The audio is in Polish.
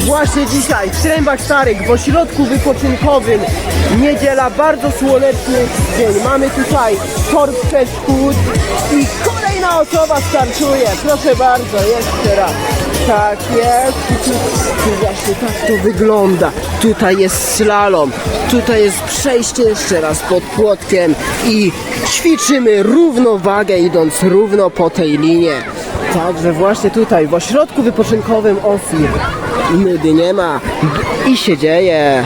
Właśnie dzisiaj w Trębach Starych w ośrodku wypoczynkowym niedziela, bardzo słoneczny dzień. Mamy tutaj tor przeszkód i kolejna osoba startuje. Proszę bardzo, jeszcze raz. Tak jest. Tu, tu właśnie tak to wygląda. Tutaj jest slalom, tutaj jest przejście jeszcze raz pod płotkiem i ćwiczymy równowagę idąc równo po tej linie. Także właśnie tutaj w ośrodku wypoczynkowym Osir nudy nie ma i się dzieje.